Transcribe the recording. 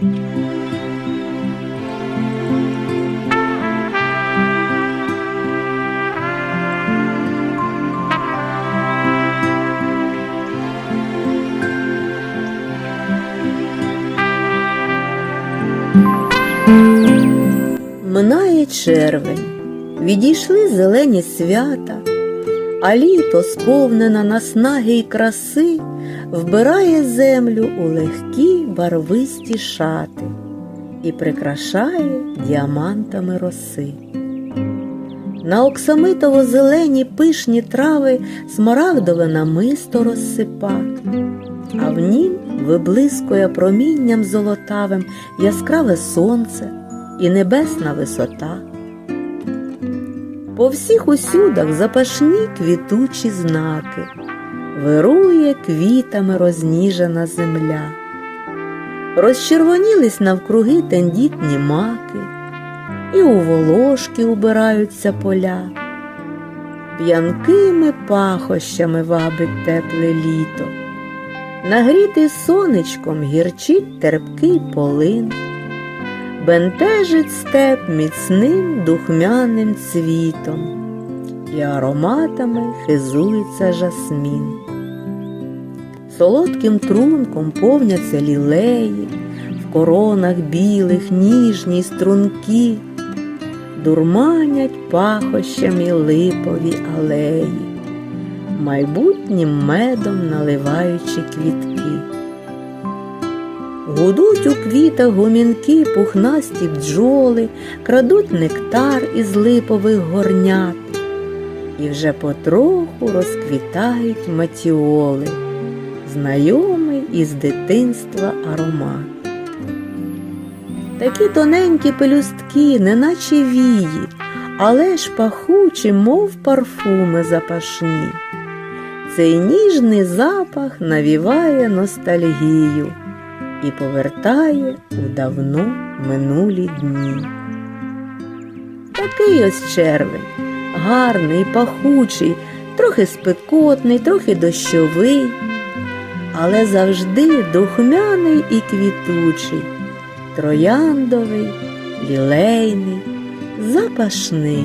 Минає червень, відійшли зелені свята, а літо, сповнена наснаги й краси, вбирає землю у легкі барвисті шати і прикрашає діамантами роси. На оксамитово зелені пишні трави смарагдове намисто розсипа, а в нім виблискує промінням золотавим яскраве сонце і небесна висота. По всіх усюдах запашні квітучі знаки, вирує квітами розніжена земля. Розчервонілись навкруги тендітні маки, і у волошки убираються поля. П'янкими пахощами вабить тепле літо, нагрітий сонечком гірчить терпкий полин бентежить степ міцним духмяним цвітом, і ароматами хизується жасмін. Солодким трунком повняться лілеї, в коронах білих ніжні струнки, дурманять пахощами липові алеї, майбутнім медом наливаючи квітки. Гудуть у квітах гомінки пухнасті бджоли, крадуть нектар із липових горнят, і вже потроху розквітають матіоли, знайомий із дитинства аромат. Такі тоненькі пелюстки, неначе вії, але ж пахучі, мов парфуми запашні. Цей ніжний запах навіває ностальгію і повертає у давно минулі дні. Такий ось червень, гарний, пахучий, трохи спекотний, трохи дощовий, але завжди духмяний і квітучий, трояндовий, лілейний, запашний.